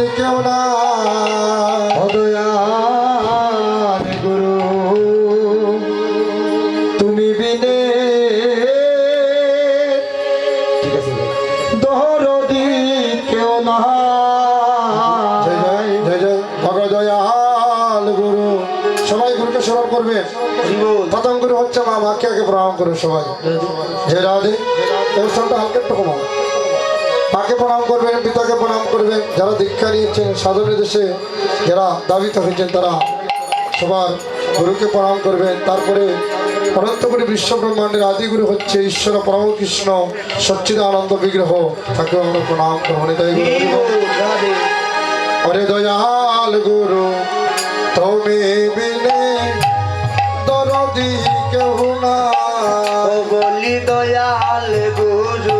দরদি কেউ না অদয়াল গুরু তুমি বিনে ঠিক আছে। দহরদি কেউ না জয় জয় জয় ভগদয়াল গুরু। সবাই গুরুকে স্মরণ করবে। প্রথম গুরু হচ্ছে মা মাকে আগে প্রণাম করে সবাই। যে রাধে। স্থানটা হালকা একটু কমাও। মাকে প্রণাম করবেন, পিতাকে প্রণাম করবেন। যারা দীক্ষা নিয়েছেন, সাধনের দেশে যারা দাবিত হয়েছেন তারা সবার গুরুকে প্রণাম করবেন। তারপরে অনন্তপুরী বিশ্ব ব্রহ্মাণ্ডের আদিগুরু হচ্ছে ঈশ্বর পরম কৃষ্ণ সচ্চিদানন্দ বিগ্রহ। তাকে আমরা প্রণাম করব। তাই গুরু। অরে দয়াল গুরু, তুমি বিনে দরদি কেউ না বলি দয়াল গুরু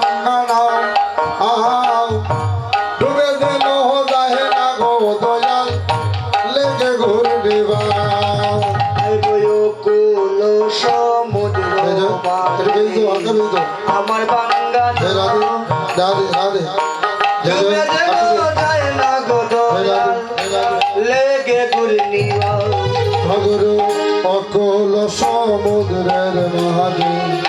আমার বাঙ্গাল হে রাধে, রাধে, যায় না গো। লেগে ঘূর্ণিবা ভগরু অকুল সমুদ্রের মাঝে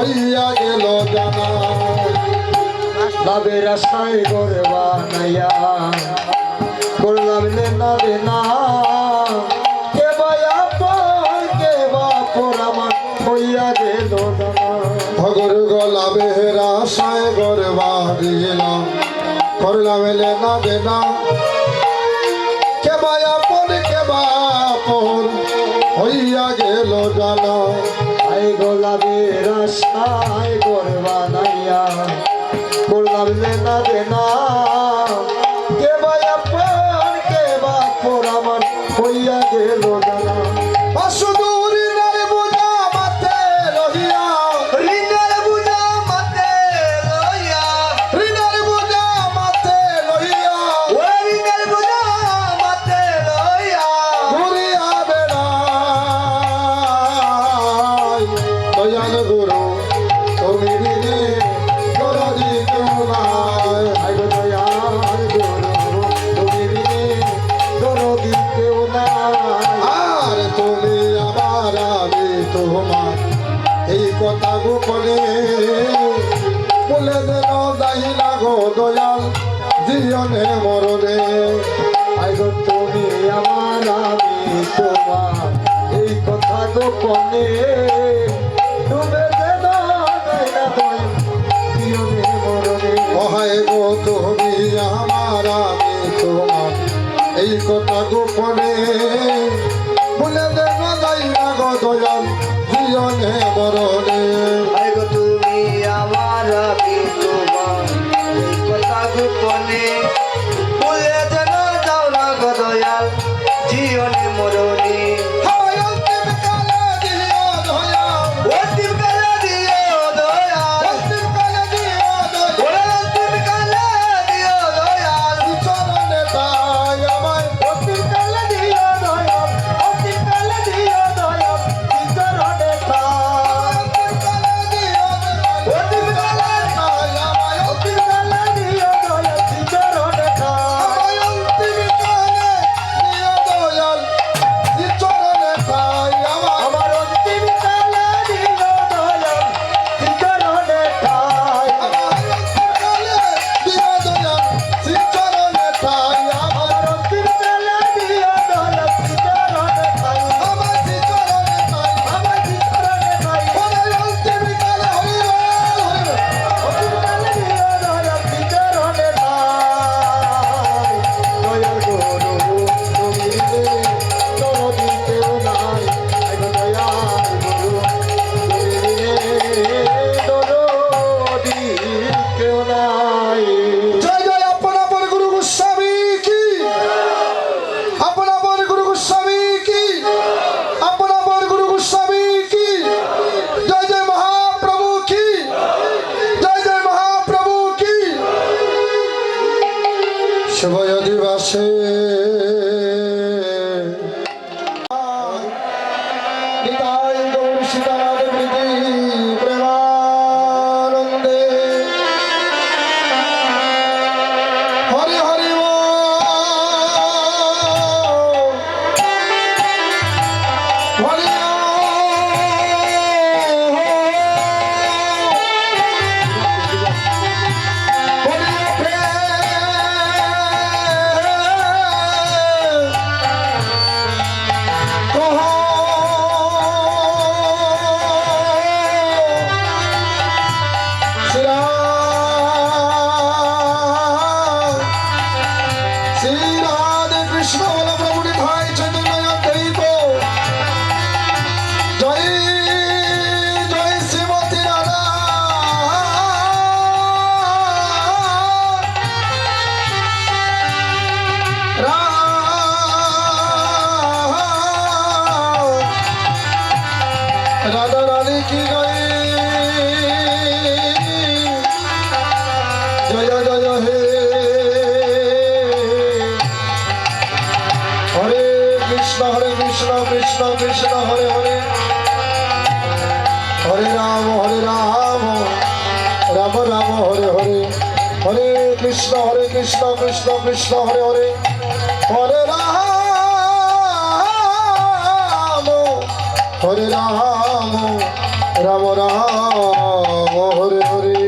হইয়া গেল জানা। লাভের আশায় গরবা নাইয়া করলাম না রে না। কে বায়া কে বাপর আমার হইয়া গেল জানা। ভগর গলা বেহরা সায় গরবা দিলাম করলা বেলে না কে আপন কে বাপন হইয়া গেল জানা। গোলাপের আশায় করবা নাইয়া। করলাম না রে কথা গোপনে বলে দেন যাইলা গো দয়াল জীবনে মরণে আইগো তুমি আমার আমি তোমার এই কথা গোপনে তুমি হয় গো তুমি আমার, আমি তোমার। এই কথা গোপনে বলে দেবে যাই না গো দয়াল জীবনে বড় আসে। কি গায়ে জয় জয় হে হরে কৃষ্ণ হরে কৃষ্ণ কৃষ্ণ কৃষ্ণ হরে হরে হরে রাম হরে রাম রাম রাম হরে হরে হরে কৃষ্ণ হরে কৃষ্ণ কৃষ্ণ কৃষ্ণ হরে হরে হরে রাম হরে রাম রাম রাম হরে হরে।